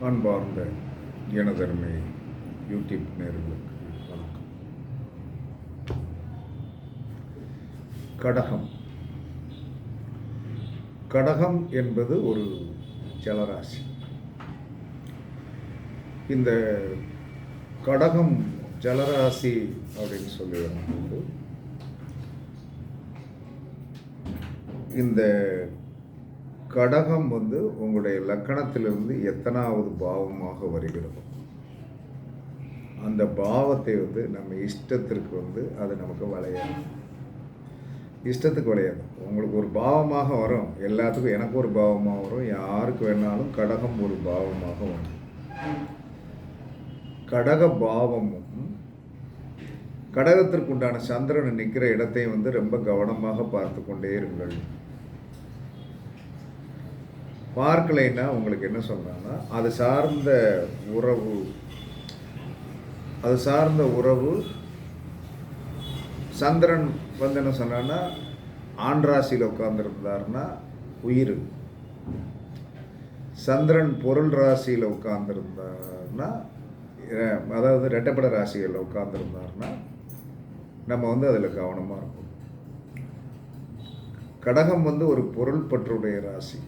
அன்பார்ந்த எனதருமை யூடியூப் நேர்களுக்கு வணக்கம். கடகம். கடகம் என்பது ஒரு ஜலராசி. இந்த கடகம் ஜலராசி அப்படின்னு சொல்லி வரும்போது இந்த கடகம் வந்து உங்களுடைய லக்கணத்திலிருந்து எத்தனாவது பாவமாக வருகிறதோ அந்த பாவத்தை வந்து நம்ம இஷ்டத்திற்கு வந்து அது நமக்கு வளையாது. இஷ்டத்துக்கு வளையாது. உங்களுக்கு ஒரு பாவமாக வரும் எல்லாத்துக்கும் எனக்கு ஒரு பாவமாக வரும் யாருக்கு வேணாலும் கடகம் ஒரு பாவமாக வரும். கடக பாவமும் கடகத்திற்கு உண்டான சந்திரன் நிற்கிற இடத்தை வந்து ரொம்ப கவனமாக பார்த்து கொண்டே இருங்கள். பார்க்கலைன்னா உங்களுக்கு என்ன சொல்கிறாங்கன்னா அது சார்ந்த உறவு அது சார்ந்த உறவு சந்திரன் வந்து என்ன சொன்னான்னா ஆண் ராசியில் உட்கார்ந்துருந்தாருன்னா உயிர். சந்திரன் பொருள் ராசியில் உட்கார்ந்துருந்தாருன்னா அதாவது ரெட்டப்பட ராசிகளில் உட்கார்ந்துருந்தாருன்னா நம்ம வந்து அதில் கவனமாக இருக்கும் கடகம் வந்து ஒரு பொருள் பற்றுடைய ராசி.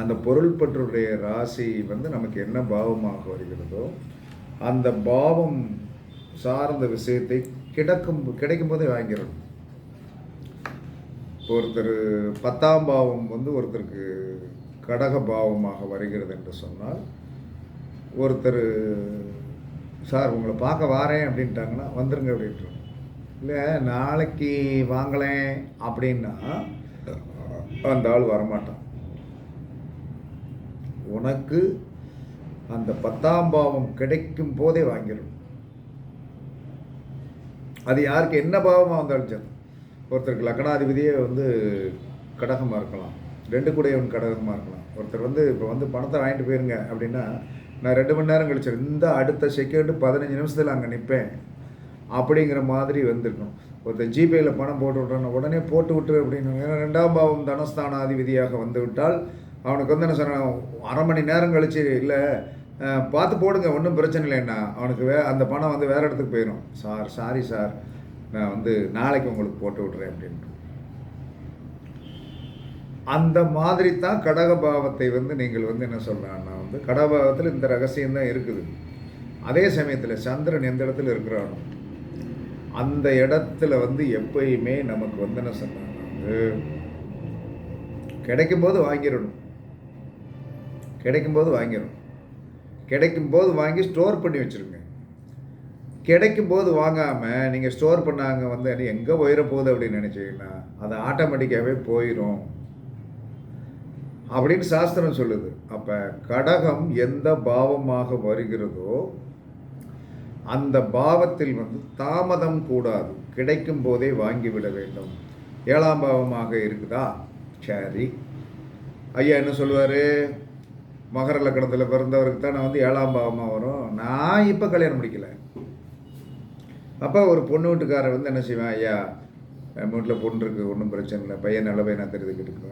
அந்த பொருள் பற்றுடைய ராசி வந்து நமக்கு என்ன பாவமாக வருகிறதோ அந்த பாவம் சார்ந்த விஷயத்தை கிடக்கும் கிடைக்கும் போதே வாங்கிடணும். இப்போ ஒருத்தர் பத்தாம் பாவம் வந்து ஒருத்தருக்கு கடக பாவமாக வருகிறது என்று சொன்னால் ஒருத்தர் சார் உங்களை பார்க்க வாரேன் அப்படின்ட்டாங்கன்னா வந்துருங்க அப்படின்ட்டு. இல்லை நாளைக்கு வாங்கலேன் அப்படின்னா அந்த ஆள் வரமாட்டான். உனக்கு அந்த பத்தாம் பாவம் கிடைக்கும் போதே வாங்கிடணும் அது யாருக்கு என்ன பாவமாக வந்தாலும் சரி. ஒருத்தருக்கு லக்னாதிபதியே வந்து கடகமாக இருக்கலாம். ரெண்டு கூடையவன் கடகமாக இருக்கலாம். ஒருத்தர் வந்து இப்போ வந்து பணத்தை வாங்கிட்டு போயிருங்க அப்படின்னா நான் ரெண்டு மணி நேரம் கழிச்சு இந்த அடுத்த செகண்டு பதினஞ்சு நிமிஷத்தில் அங்கே நிற்பேன் அப்படிங்கிற மாதிரி வந்திருக்கணும். ஒருத்தர் ஜிபேயில் பணம் போட்டு விட்றான உடனே போட்டு விட்டுரு அப்படின்னு. ரெண்டாம் பாவம் தனஸ்தானாதிபதியாக வந்து விட்டால் அவனுக்கு வந்து என்ன சொன்னான் அரை மணி நேரம் கழிச்சு இல்லை பார்த்து போடுங்க ஒன்றும் பிரச்சனை இல்லைண்ணா அவனுக்கு வே அந்த பணம் வந்து வேறு இடத்துக்கு போயிடும் சார் சாரி சார். நான் வந்து நாளைக்கு உங்களுக்கு போட்டு விட்றேன் அப்படின்ட்டு. அந்த மாதிரி தான் கடக பாவத்தை வந்து நீங்கள் வந்து என்ன சொல்லலாம்னா வந்து கடகபாவத்தில் இந்த ரகசியம் தான் இருக்குது. அதே சமயத்தில் சந்திரன் எந்த இடத்துல இருக்கிறானோ அந்த இடத்துல வந்து எப்பயுமே நமக்கு வந்து என்ன சொன்னாங்க கிடைக்கும்போது வாங்கிடணும். கிடைக்கும்போது வாங்கிடும் கிடைக்கும்போது வாங்கி ஸ்டோர் பண்ணி வச்சுருங்க. கிடைக்கும்போது வாங்காமல் நீங்கள் ஸ்டோர் பண்ணாங்க வந்து அது எங்கே போயிட போகுது அப்படின்னு நினச்சிங்கன்னா அது ஆட்டோமேட்டிக்காகவே போயிடும் அப்படின்னு சாஸ்திரம் சொல்லுது. அப்போ கடகம் எந்த பாவமாக வருகிறதோ அந்த பாவத்தில் வந்து தாமதம் கூடாது. கிடைக்கும் போதே வாங்கிவிட வேண்டும். ஏழாம் பாவமாக இருக்குதா? சரி. ஐயா என்ன சொல்லுவார்? மகர லக்கணத்தில் பிறந்தவருக்கு தான் நான் வந்து ஏழாம் பாவமாக வரும். நான் இப்போ கல்யாணம் முடிக்கல. அப்போ ஒரு பொண்ணு வீட்டுக்காரர் வந்து என்ன செய்வேன் ஐயா என் வீட்டில் பொண்ணு இருக்குது ஒன்றும் பிரச்சனை இல்லை பையன் நல்ல பையனாக தெரிஞ்சுக்கிட்டு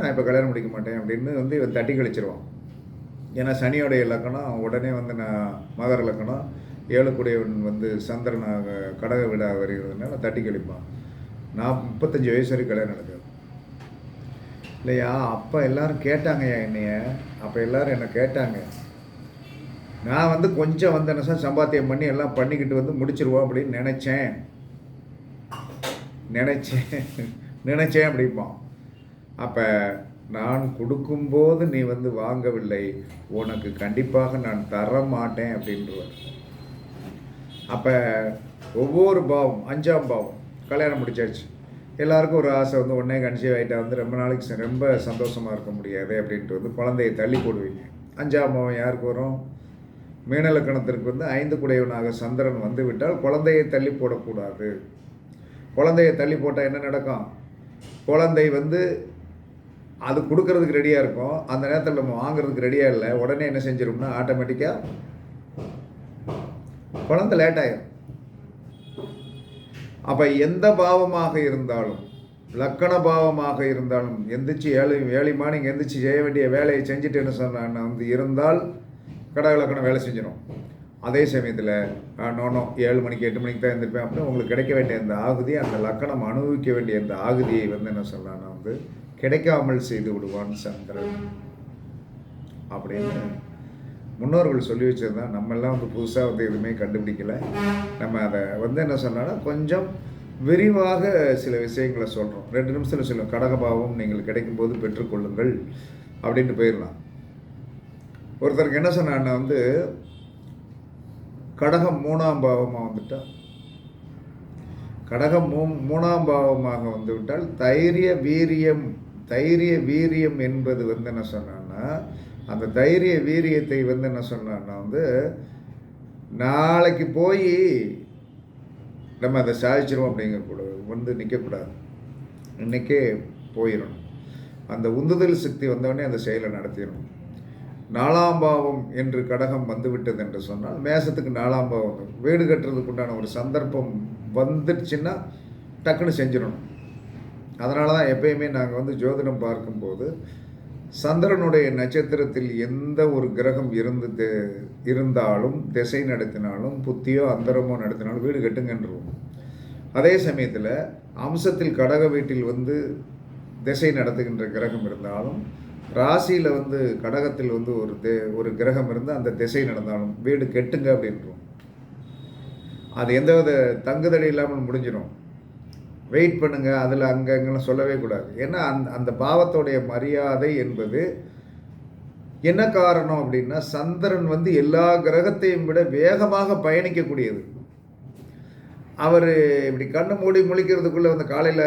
நான் இப்போ கல்யாணம் முடிக்க மாட்டேன் அப்படின்னு வந்து இவன் தட்டி கழிச்சிருவான். ஏன்னா சனியோடைய இலக்கணம் உடனே வந்து நான் மகர இலக்கணம் ஏழுக்குடையவன் வந்து சந்திரனாக கடக வீடாக வருகிறதுனால தட்டி கழிப்பான். நான் முப்பத்தஞ்சு வயசு வரைக்கும் கல்யாணம் நடக்குது. இல்லையா? அப்போ எல்லாரும் கேட்டாங்கய்யா என்னைய. அப்போ எல்லாரும் என்னை கேட்டாங்க. நான் வந்து கொஞ்சம் வந்து என்ன சார் சம்பாத்தியம் பண்ணி எல்லாம் பண்ணிக்கிட்டு வந்து முடிச்சிருவோம் அப்படின்னு நினச்சேன். நினச்சேன். நினச்சேன் அப்படிம்பான். அப்போ நான் கொடுக்கும்போது நீ வந்து வாங்கவில்லை. உனக்கு கண்டிப்பாக நான் தர மாட்டேன் அப்படின்றவர். அப்போ ஒவ்வொரு பாவம் அஞ்சாம் பாவம் கல்யாணம் முடிச்சாச்சு. எல்லாருக்கும் ஒரு ஆசை வந்து உடனே கன்சீவ் ஆகிட்டா வந்து ரொம்ப நாளைக்கு ரொம்ப சந்தோஷமாக இருக்க முடியாது அப்படின்ட்டு வந்து குழந்தையை தள்ளி போடுவீங்க. அஞ்சாம் பாவம் யாருக்கு வரும்? மீனலக்கணத்திற்கு வந்து ஐந்து குடையவனாக சந்திரன் வந்து விட்டால் குழந்தையை தள்ளி போடக்கூடாது. குழந்தையை தள்ளி போட்டால் என்ன நடக்கும்? குழந்தை வந்து அது கொடுக்கறதுக்கு ரெடியாக இருக்கும். அந்த நேரத்தில் நம்ம வாங்குறதுக்கு ரெடியாக இல்லை. உடனே என்ன செஞ்சிரும்னா ஆட்டோமேட்டிக்காக குழந்தை லேட் ஆகிடும் அப்போ எந்த பாவமாக இருந்தாலும் லக்கண பாவமாக இருந்தாலும் எந்திரிச்சு ஏழு ஏழு மார்னிங் எந்திரிச்சு செய்ய வேண்டிய வேலையை செஞ்சுட்டேன்னு சொன்ன வந்து இருந்தால் கடக லக்கணம் வேலை செஞ்சிடும் அதே சமயத்தில் நோனோ ஏழு மணிக்கு எட்டு மணிக்கு தான் எழுந்திருப்பேன் அப்படின்னு உங்களுக்கு கிடைக்க வேண்டிய அந்த ஆகுதி அந்த லக்கணம் அனுபவிக்க வேண்டிய அந்த ஆகுதியை வந்து என்ன சொல்லலாம்னா வந்து கிடைக்காமல் செய்து விடுவான் சந்திரன். அப்படின்னு முன்னோர்கள் சொல்லி வச்சது நம்மெல்லாம் வந்து புதுசாக வந்து எதுவுமே கண்டுபிடிக்கலை. நம்ம அதை வந்து என்ன சொன்னான்னா கொஞ்சம் விரிவாக சில விஷயங்களை சொல்கிறோம் ரெண்டு நிமிஷத்தில் சொல்லுவோம். கடகபாவம் நீங்கள் கிடைக்கும்போது பெற்றுக்கொள்ளுங்கள் அப்படின்ட்டு போயிடலாம். ஒருத்தருக்கு என்ன சொன்னான்னா வந்து கடகம் மூணாம் பாவமாக வந்துட்டா? கடகம் மூ மூணாம் பாவமாக வந்துவிட்டால் தைரிய வீரியம் தைரிய வீரியம் என்பது வந்து என்ன சொன்னான்னா அந்த தைரிய வீரியத்தை வந்து என்ன சொன்னான்னா வந்து நாளைக்கு போய் நம்ம அதை சாதிச்சிருவோம் அப்படிங்கக்கூடாது வந்து நிற்கக்கூடாது இன்றைக்கே போயிடணும் அந்த உந்துதல் சக்தி வந்தவொடனே அந்த செயலை நடத்திடணும் நாலாம் பாவம் என்று கடகம் வந்துவிட்டது என்று சொன்னால் மேசத்துக்கு நாலாம் பாவம் வீடு கட்டுறதுக்கு உண்டான ஒரு சந்தர்ப்பம் வந்துடுச்சுன்னா டக்குன்னு செஞ்சிடணும் அதனால தான் எப்பயுமே நாங்கள் வந்து ஜோதிடம் பார்க்கும்போது சந்திரனுடைய நட்சத்திரத்தில் எந்த ஒரு கிரகம் இருந்து இருந்தாலும் திசை நடத்தினாலும் புத்தியோ அந்தரமோ நடத்தினாலும் வீடு கட்டுங்கன்றோம். அதே சமயத்தில் அம்சத்தில் கடக வீட்டில் வந்து திசை நடத்துகின்ற கிரகம் இருந்தாலும் ராசியில் வந்து கடகத்தில் வந்து ஒரு தே ஒரு கிரகம் இருந்து அந்த திசை நடந்தாலும் வீடு கெட்டுங்க அப்படின்றோம். அது எந்த வித தங்குதடை இல்லாமல் முடிஞ்சிடும் வெயிட் பண்ணுங்கள் அதில் அங்கே சொல்லவே கூடாது. ஏன்னா அந்த அந்த பாவத்தோடைய மரியாதை என்பது என்ன காரணம் அப்படின்னா சந்திரன் வந்து எல்லா கிரகத்தையும் விட வேகமாக பயணிக்கக்கூடியது. அவர் இப்படி கண்ணு மூடி முழிக்கிறதுக்குள்ளே வந்து காலையில்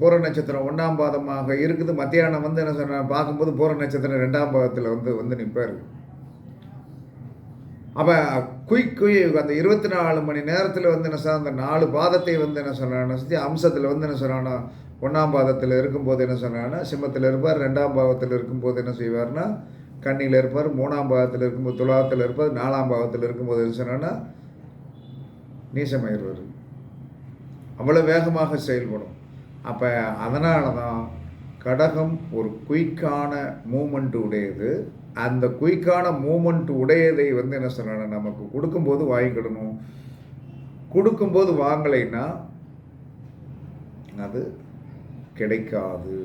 பூர நட்சத்திரம் ஒன்றாம் பாதமாக இருக்குது. மத்தியானம் வந்து என்ன சொன்ன பார்க்கும்போது பூர நட்சத்திரம் ரெண்டாம் பாதத்தில் வந்து வந்து நிற்பார் அப்போ குயிக் குய் அந்த இருபத்தி நாலு மணி நேரத்தில் வந்து என்ன சார் அந்த நாலு பாதத்தை வந்து என்ன சொன்னான்னா சுற்றி அம்சத்தில் வந்து என்ன சொன்னான்னா ஒன்றாம் பாதத்தில் இருக்கும்போது என்ன சொன்னான்னா சிம்மத்தில் இருப்பார் ரெண்டாம் பாவத்தில் இருக்கும்போது என்ன செய்வார்னா கண்ணியில் இருப்பார் மூணாம் பாகத்தில் இருக்கும்போது துலாத்தில் இருப்பார் நாலாம் பாவத்தில் இருக்கும்போது என்ன சொன்னான்னா நீசமாயிடுவார். அவ்வளோ வேகமாக செயல்படும். அப்போ அதனால தான் கடகம் ஒரு குயிக்கான மூமெண்ட் உடையது. அந்த குயிக்கான மூமெண்ட் உடையதை வந்து என்ன சொல்லணும் நமக்கு கொடுக்கும்போது வாங்கிக்கிடணும் கொடுக்கும்போது வாங்கலைன்னா அது கிடைக்காது.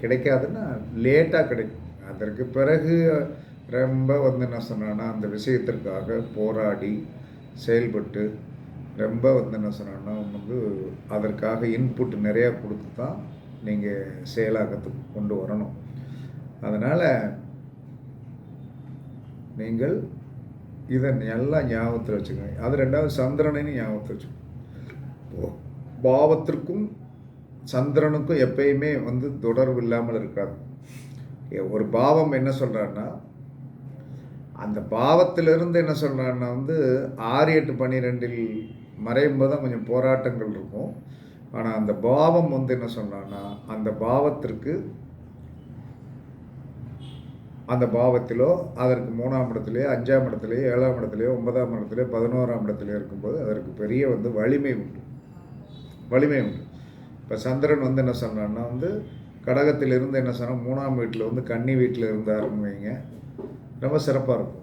கிடைக்காதுன்னா லேட்டாக கிடைக்கும் அதற்கு பிறகு ரொம்ப வந்து என்ன சொன்னான்னா அந்த விஷயத்திற்காக போராடி செயல்பட்டு ரொம்ப வந்து என்ன சொன்னோன்னா வந்து அதற்காக இன்புட் நிறையா கொடுத்து தான் நீங்கள் செயலாக்கத்துக்கு கொண்டு வரணும். அதனால் நீங்கள் இதை நல்லா ஞாபகத்தில் வச்சுக்கோங்க. அது ரெண்டாவது சந்திரனையும் ஞாபகத்தில் வச்சுக்கோங்க. பாவத்திற்கும் சந்திரனுக்கும் எப்பயுமே வந்து தொடர்பு இல்லாமல் இருக்காது. ஒரு பாவம் என்ன சொல்கிறான்னா அந்த பாவத்திலிருந்து என்ன சொல்கிறான்னா வந்து ஆறு எட்டு பன்னிரெண்டில் மறையும் போது தான் கொஞ்சம் போராட்டங்கள் இருக்கும். ஆனால் அந்த பாவம் வந்து என்ன சொல்கிறான்னா அந்த பாவத்திற்கு அந்த பாவத்திலோ அதற்கு மூணாம் இடத்துலையோ அஞ்சாம் இடத்துலையோ ஏழாம் இடத்துலையோ ஒன்பதாம் இடத்துலையோ பதினோராம் இடத்துலையோ இருக்கும்போது அதற்கு பெரிய வந்து வலிமை உண்டு. வலிமை உண்டு. இப்போ சந்திரன் வந்து என்ன சொன்னான்னா வந்து கடகத்திலிருந்து என்ன சொன்னால் மூணாம் வீட்டில் வந்து கன்னி வீட்டில் இருந்தாருன்னு வைங்க. ரொம்ப சிறப்பாக இருக்கும்.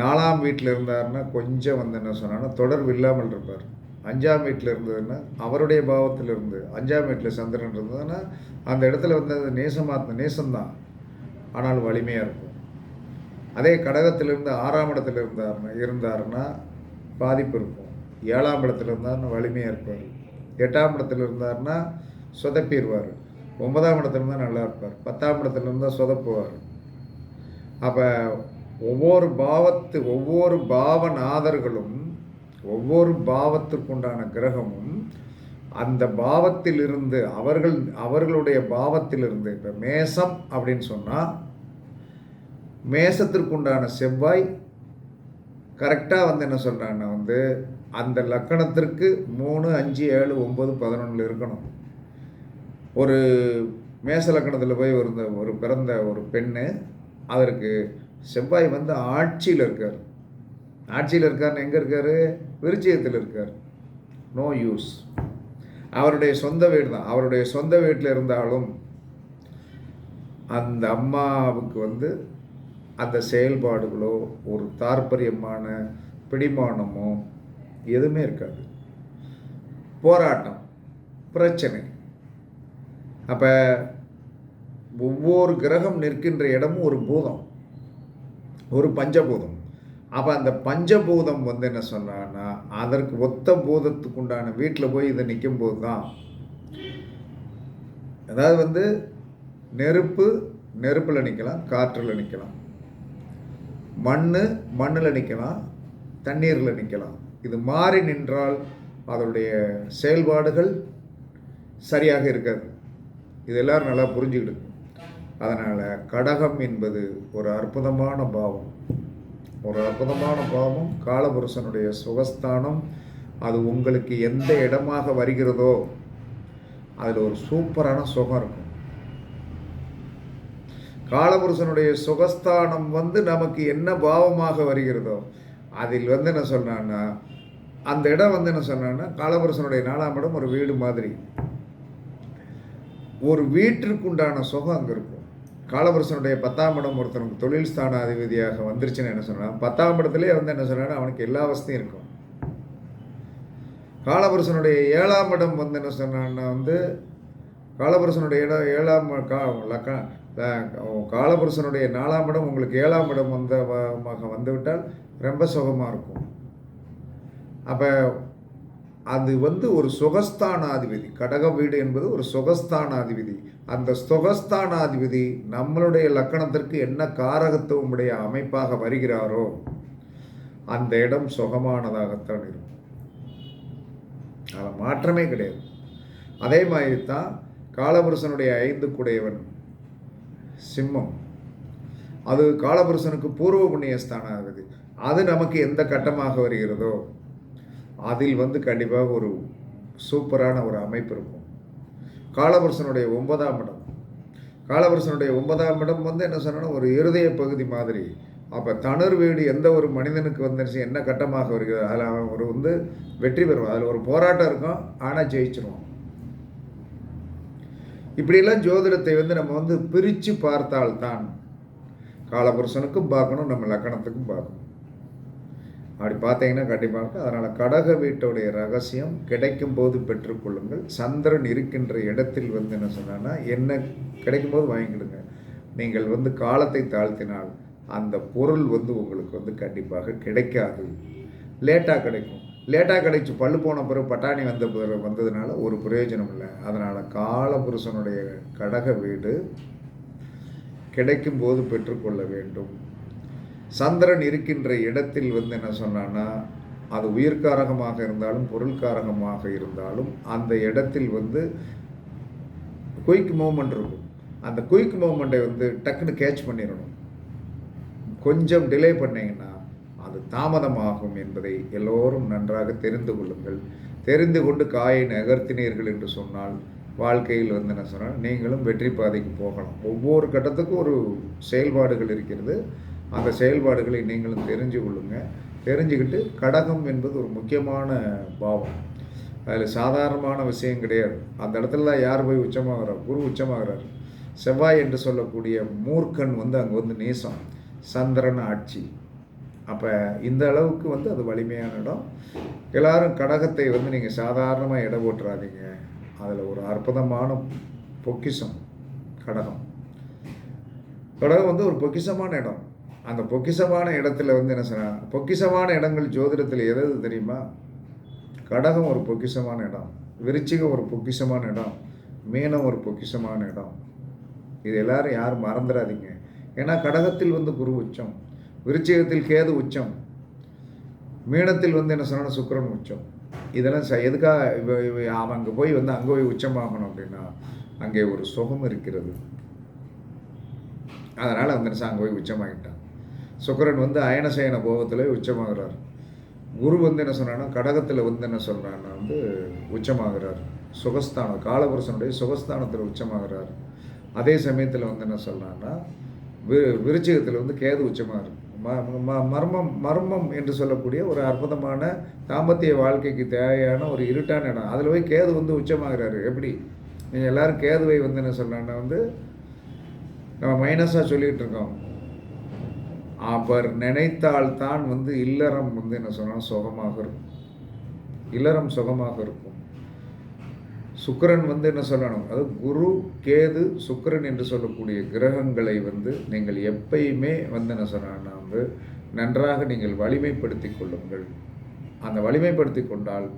நாலாம் வீட்டில் இருந்தாருன்னா கொஞ்சம் வந்து என்ன சொன்னான்னா தொடர்பு இல்லாமல் இருப்பார். அஞ்சாம் வீட்டில் இருந்ததுன்னா அவருடைய பாவத்தில் இருந்து அஞ்சாம் வீட்டில் சந்திரன் இருந்ததுன்னா அந்த இடத்துல வந்து அது நேசமாக நேசம்தான். ஆனால் வலிமையாக இருக்கும். அதே கடகத்திலிருந்து ஆறாம் இடத்துல இருந்தார்னா இருந்தாருன்னா பாதிப்பு இருக்கும். ஏழாம் இடத்துல இருந்தாருன்னா வலிமையாக இருப்பார். எட்டாம் இடத்துல இருந்தாருன்னா சொதப்பிடுவார். ஒன்பதாம் இடத்துல இருந்தால் நல்லா இருப்பார். பத்தாம் இடத்துல இருந்தால் சொதப்புவார். அப்போ ஒவ்வொரு பாவத்து ஒவ்வொரு பாவநாதர்களும் ஒவ்வொரு பாவத்திற்குண்டான கிரகமும் அந்த பாவத்திலிருந்து அவர்கள் அவர்களுடைய பாவத்திலிருந்து இப்போ மேசம் அப்படின்னு சொன்னால் மேசத்திற்குண்டான செவ்வாய் கரெக்டாக வந்து என்ன சொல்கிறாங்கன்னா வந்து அந்த லக்கணத்திற்கு மூணு அஞ்சு ஏழு ஒம்பது பதினொன்றில் இருக்கணும். ஒரு மேச லக்கணத்தில் போய் ஒரு ஒரு பிறந்த ஒரு பெண்ணு அதற்கு செவ்வாய் வந்து ஆட்சியில் இருக்கார். ஆட்சியில் இருக்காருன்னு எங்கே இருக்கார்? விருச்சியத்தில் இருக்கார். No use. அவருடைய சொந்த வீடு தான் அவருடைய சொந்த வீட்டில் இருந்தாலும் அந்த அம்மாவுக்கு வந்து அந்த செயல்பாடுகளோ ஒரு தாற்பயமான பிடிமானமோ எதுவுமே இருக்காது. போராட்டம் பிரச்சனை. அப்போ ஒவ்வொரு கிரகம் நிற்கின்ற இடமும் ஒரு பூதம் ஒரு பஞ்சபூதம். அப்போ அந்த பஞ்சபூதம் வந்து என்ன சொன்னான்னா அதற்கு ஒத்த பூதத்துக்கு உண்டான வீட்டில் போய் இதை நிற்கும் போது தான் அதாவது வந்து நெருப்பு நெருப்பில் நிற்கலாம் காற்றில் நிற்கலாம் மண் மண்ணில் நிற்கலாம் தண்ணீரில் நிற்கலாம் இது மாறி நின்றால் அதனுடைய செயல்பாடுகள் சரியாக இருக்காது. இது எல்லோரும் நல்லா புரிஞ்சுக்கிடுங்க அதனால் கடகம் என்பது ஒரு அற்புதமான பாவம். ஒரு அற்புதமான பாவம். காலபுருஷனுடைய சுகஸ்தானம் அது உங்களுக்கு எந்த இடமாக வருகிறதோ அதில் ஒரு சூப்பரான சுகம் இருக்கும். காலபுருஷனுடைய சுகஸ்தானம் வந்து நமக்கு என்ன பாவமாக வருகிறதோ அதில் வந்து என்ன சொன்னான்னா அந்த இடம் வந்து என்ன சொன்னான்னா காலபுருஷனுடைய நாலாம் இடம் ஒரு வீடு மாதிரி. ஒரு வீட்டிற்குண்டான சுகம் அங்கே இருக்கும். காலபுருஷனுடைய பத்தாம் இடம் ஒருத்தனுக்கு தொழில் ஸ்தானாதிபதியாக வந்துருச்சுன்னு என்ன சொன்னால் பத்தாம் இடத்துலேயே வந்து என்ன சொன்னால் அவனுக்கு எல்லா வசதியும் இருக்கும். காலபுருஷனுடைய ஏழாம் இடம் வந்து என்ன சொன்னான்னா வந்து காலபுருஷனுடைய இடம் ஏழாம் கா லக்க காலபுருஷனுடைய நாலாம் இடம் உங்களுக்கு ஏழாம் இடம் வந்த வந்துவிட்டால் ரொம்ப சுகமாக இருக்கும். அப்போ அது வந்து ஒரு சுகஸ்தானாதிபதி. கடக வீடு என்பது ஒரு சுகஸ்தானாதிபதி. அந்த சுகஸ்தானாதிபதி நம்மளுடைய லக்கணத்திற்கு என்ன காரகத்துவமுடைய அமைப்பாக வருகிறாரோ அந்த இடம் சுகமானதாகத்தான் இருக்கும். அதில் மாற்றமே கிடையாது. அதே மாதிரி தான் காலபுருஷனுடைய ஐந்து குடையவன் சிம்மம். அது காலபுருஷனுக்கு பூர்வ புண்ணிய ஆகுது அது நமக்கு எந்த கட்டமாக வருகிறதோ அதில் வந்து கண்டிப்பாக ஒரு சூப்பரான ஒரு அமைப்பு இருக்கும். காலபுருஷனுடைய ஒன்பதாம் இடம். காலபுருஷனுடைய ஒன்பதாம் இடம் வந்து என்ன சொன்னா ஒரு இருதய பகுதி மாதிரி. அப்போ தனுர் வீடு எந்த ஒரு மனிதனுக்கு வந்துருச்சு என்ன கட்டமாக வருகிறது அதில் அவன் ஒரு வந்து வெற்றி பெறுவான். அதில் ஒரு போராட்டம் இருக்கும் ஆனால் ஜெயிச்சிருவான். இப்படியெல்லாம் ஜோதிடத்தை வந்து நம்ம வந்து பிரித்து பார்த்தால்தான் காலபுருஷனுக்கும் பார்க்கணும் நம்ம லக்கணத்துக்கும் பார்க்கணும். அப்படி பார்த்தீங்கன்னா கண்டிப்பாக அதனால் கடக வீட்டுடைய ரகசியம் கிடைக்கும் போது பெற்றுக்கொள்ளுங்கள் சந்திரன் இருக்கின்ற இடத்தில் வந்து என்ன சொன்னான்னா என்ன கிடைக்கும் போது வாங்கிக்கிடுங்க. நீங்கள் வந்து காலத்தை தாழ்த்தினால் அந்த பொருள் வந்து உங்களுக்கு வந்து கண்டிப்பாக கிடைக்காது. லேட்டாக கிடைக்கும். லேட்டாக கிடைச்சி பல்லு போன பிறகு பட்டாணி வந்த பிறகு வந்ததுனால ஒரு பிரயோஜனம் இல்லை. அதனால் காலபுருஷனுடைய கடக வீடு கிடைக்கும் போது பெற்றுக்கொள்ள வேண்டும். சந்திரன் இருக்கின்ற இடத்தில் வந்து என்ன சொன்னான்னா அது உயிர்காரகமாக இருந்தாலும் பொருள்காரகமாக இருந்தாலும் அந்த இடத்தில் வந்து குயிக் மூமெண்ட் இருக்கும். அந்த குயிக் மூமெண்ட்டை வந்து டக்குன்னு கேட்ச் பண்ணிடணும் கொஞ்சம் டிலே பண்ணிங்கன்னா அது தாமதமாகும் என்பதை எல்லோரும் நன்றாக தெரிந்து கொள்ளுங்கள். தெரிந்து கொண்டு காயை நகர்த்தினீர்கள் என்று சொன்னால் வாழ்க்கையில் வந்து என்ன சொன்னால் நீங்களும் வெற்றி பாதைக்கு போகலாம். ஒவ்வொரு கட்டத்துக்கும் ஒரு செயல்பாடுகள் இருக்கிறது. அந்த செயல்பாடுகளை நீங்களும் தெரிஞ்சு கொள்ளுங்கள் தெரிஞ்சுக்கிட்டு கடகம் என்பது ஒரு முக்கியமான பாவம். அதில் சாதாரணமான விஷயம் கிடையாது. அந்த இடத்துல யார் போய் உச்சமாகிறார் குரு உச்சமாகிறார். செவ்வாய் என்று சொல்லக்கூடிய மூர்க்கன் வந்து அங்கே வந்து நேசம். சந்திரன் ஆட்சி. அப்போ இந்த அளவுக்கு வந்து அது வலிமையான இடம். எல்லாரும் கடகத்தை வந்து நீங்கள் சாதாரணமாக இட போட்டுறாதீங்க. அதில் ஒரு அற்புதமான பொக்கிஷம் கடகம். கடகம் வந்து ஒரு பொக்கிஷமான இடம். அந்த பொக்கிசமான இடத்துல வந்து என்ன சொன்ன பொக்கிசமான இடங்கள் ஜோதிடத்தில் எதாவது தெரியுமா? கடகம் ஒரு பொக்கிசமான இடம் விருச்சிகம் ஒரு பொக்கிசமான இடம் மீனம் ஒரு பொக்கிசமான இடம். இது எல்லாரும் யாரும் மறந்துடாதீங்க. ஏன்னா கடகத்தில் வந்து குரு உச்சம் விருச்சிகத்தில் கேது உச்சம் மீனத்தில் வந்து என்ன சொன்னால் சுக்கரன் உச்சம். இதெல்லாம் ச எதுக்காக இவ இவ அவன் அங்கே போய் வந்து அங்கே போய் உச்சமாகணும் அப்படின்னா அங்கே ஒரு சுகம் இருக்கிறது. அதனால் வந்து அங்கே போய் உச்சமாகிட்டான் சுக்கரன் வந்து அயனசயன போகத்தில் உச்சமாகிறார். குரு வந்து என்ன சொன்னான்னா கடகத்தில் வந்து என்ன சொல்கிறான்னா வந்து உச்சமாகிறார். சுகஸ்தானம் காலபுருஷனுடைய சுகஸ்தானத்தில் உச்சமாகிறார். அதே சமயத்தில் வந்து என்ன சொல்கிறான்னா வி விருச்சிகத்தில் வந்து கேது உச்சமாக ம- ம- மர்மம் மர்மம் என்று சொல்லக்கூடிய ஒரு அற்புதமான தாம்பத்திய வாழ்க்கைக்கு தேவையான ஒரு இருட்டான இடம். அதில் போய் கேது வந்து உச்சமாகிறாரு. எப்படி? நீங்கள் எல்லாரும் கேதுவை வந்து என்ன சொல்லலாம்னா வந்து நம்ம மைனஸாக சொல்லிகிட்டு இருக்கோம். அவர் நினைத்தால் தான் வந்து இல்லறம் வந்து என்ன சொன்னால் சுகமாக இருக்கும். இல்லறம் சுகமாக இருக்கும். சுக்கிரன் வந்து என்ன சொல்லணும்? அது குரு கேது சுக்கரன் என்று சொல்லக்கூடிய கிரகங்களை வந்து நீங்கள் எப்பயுமே வந்து என்ன சொன்னா வந்து நன்றாக நீங்கள் வலிமைப்படுத்தி கொள்ளுங்கள். அந்த வலிமைப்படுத்தி கொண்டால்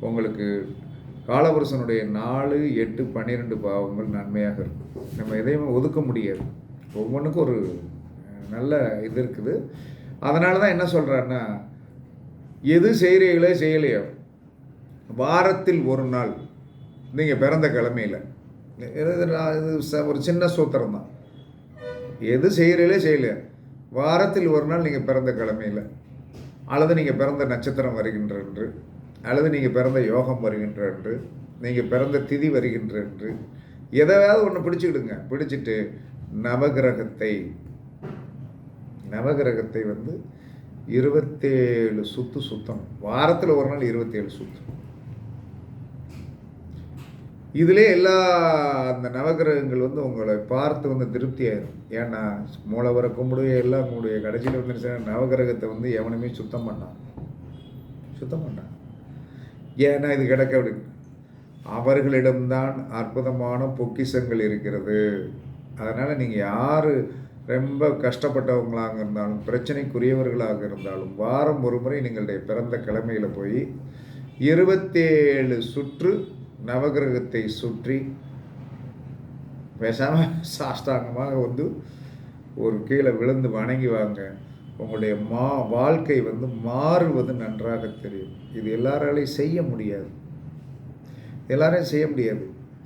உங்களுக்கு காலபுருஷனுடைய நாலு எட்டு பன்னிரெண்டு பாவங்கள் நன்மையாக இருக்கும். நம்ம எதையுமே ஒதுக்க முடியாது. ஒவ்வொன்றுக்கும் ஒரு நல்ல இது இருக்குது. அதனால தான் என்ன சொல்கிறாருன்னா எது செய்கிறீங்களோ செய்யலையோ வாரத்தில் ஒரு நாள் நீங்கள் பிறந்த கிழமையில். இது ச- ஒரு சின்ன சூத்திரம் தான். எது செய்கிறீங்களே செய்யலையோ வாரத்தில் ஒரு நாள் நீங்கள் பிறந்த கிழமையில் அல்லது நீங்கள் பிறந்த நட்சத்திரம் வருகின்ற என்று அல்லது நீங்கள் பிறந்த யோகம் வருகின்ற என்று நீங்கள் பிறந்த திதி வருகின்ற என்று எதையாவது ஒன்று பிடிச்சிக்கிடுங்க. பிடிச்சிட்டு நவகிரகத்தை நவகிரகத்தை வந்து இருபத்தேழு சுத்து சுத்தணும். வாரத்தில் ஒரு நாள் இருபத்தேழு சுத்து. இதிலே எல்லா அந்த நவகிரகங்கள் வந்து உங்களை பார்த்து வந்து திருப்தி ஆயிரும். ஏன்னா மூலவரை கும்பிடுவே எல்லாம் உங்களுடைய கடைசியில் வந்து நவகிரகத்தை வந்து எவனுமே சுத்தம் பண்ணான் சுத்தம் பண்ணான் ஏன்னா இது கிடக்க அப்படின்னு அவர்களிடம்தான் அற்புதமான பொக்கிஷங்கள் இருக்கிறது. அதனால் நீங்கள் யார் ரொம்ப கஷ்டப்பட்டவங்களாக இருந்தாலும் பிரச்சனைக்குரியவர்களாக இருந்தாலும் வாரம் ஒரு முறை நீங்களுடைய பிறந்த கிழமையில் போய் இருபத்தேழு சுற்று நவகிரகத்தை சுற்றி பேசாமல் சாஷ்டாங்கமாக வந்து ஒரு கீழே விழுந்து வணங்கி வாங்க. உங்களுடைய மா வாழ்க்கை வந்து மாறுவது நன்றாக தெரியும். இது எல்லாராலையும் செய்ய முடியாது. எல்லாரையும் செய்ய முடியாது.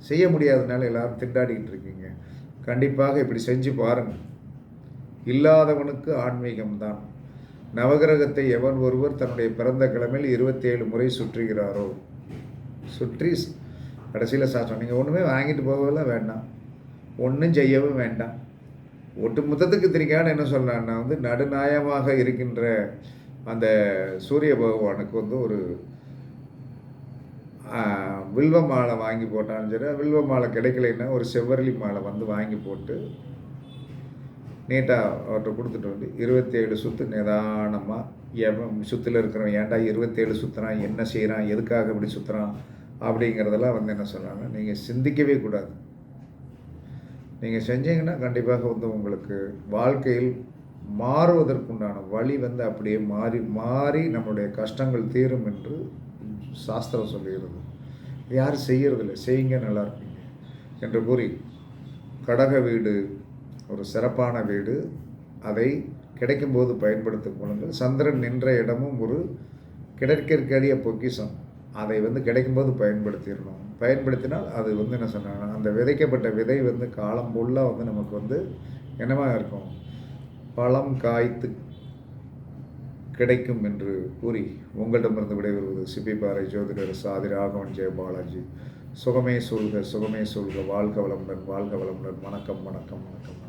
செய்ய முடியாதனால எல்லாரும் திண்டாடிக்கிட்டு இருக்கீங்க. கண்டிப்பாக இப்படி செஞ்சு பாருங்கள் இல்லாதவனுக்கு ஆன்மீகம்தான். நவகிரகத்தை எவன் ஒருவர் தன்னுடைய பிறந்த கிழமையில் இருபத்தேழு முறை சுற்றுகிறாரோ? சுற்றி கடைசியில் சாஸ்திரம் நீங்கள் ஒன்றுமே வாங்கிட்டு போகலாம் வேண்டாம். ஒன்றும் செய்யவும் வேண்டாம். ஒட்டு மொத்தத்துக்கு திரிக்கான என்ன சொல்லலான்னா வந்து நடுநாயமாக இருக்கின்ற அந்த சூரிய பகவானுக்கு வந்து ஒரு வில்வ மாலை வாங்கி போட்டான்னு சொல்லி வில்வ மாலை கிடைக்கலைன்னா ஒரு செவ்வரளி மாலை வந்து வாங்கி போட்டு நீட்டாக அவர்கிட்ட கொடுத்துட்டு வந்து இருபத்தேழு சுற்று நிதானமாக எவன் சுற்றில் இருக்கிறவன் ஏன்டா இருபத்தேழு சுற்றுறான் என்ன செய்கிறான் எதுக்காக இப்படி சுற்றுறான் அப்படிங்கிறதெல்லாம் வந்து என்ன சொல்கிறாங்க நீங்கள் சிந்திக்கவே கூடாது. நீங்கள் செஞ்சீங்கன்னா கண்டிப்பாக வந்து உங்களுக்கு வாழ்க்கையில் மாறுவதற்குண்டான வழி வந்து அப்படியே மாறி மாறி நம்மளுடைய கஷ்டங்கள் தீரும் என்று சாஸ்திரம் சொல்லுகிறது யாரும் செய்கிறதில்ல செய்யுங்க நல்லா இருப்பீங்க. என்று கூறி கடக வீடு ஒரு சிறப்பான வீடு. அதை கிடைக்கும்போது பயன்படுத்திக் கொள்ளுங்கள். சந்திரன் நின்ற இடமும் ஒரு கிடைக்கற்கரிய பொக்கிஷம். அதை வந்து கிடைக்கும்போது பயன்படுத்திடணும். பயன்படுத்தினால் அது வந்து என்ன சொன்னாங்க அந்த விதைக்கப்பட்ட விதை வந்து காலம் ஃபுல்லாக வந்து நமக்கு வந்து என்னவாக இருக்கும்? பழம் காய்த்து கிடைக்கும் என்று கூறி உங்களிடமிருந்து விடைபெறுவது சிப்பிபாறை ஜோதிடர் சாதி ராகவன் ஜெயபாலாஜி சுகமே சொல்க சுகமே சொல்க வாழ்க வளமுடன் வாழ்க வளமுடன். வணக்கம் வணக்கம் வணக்கம்.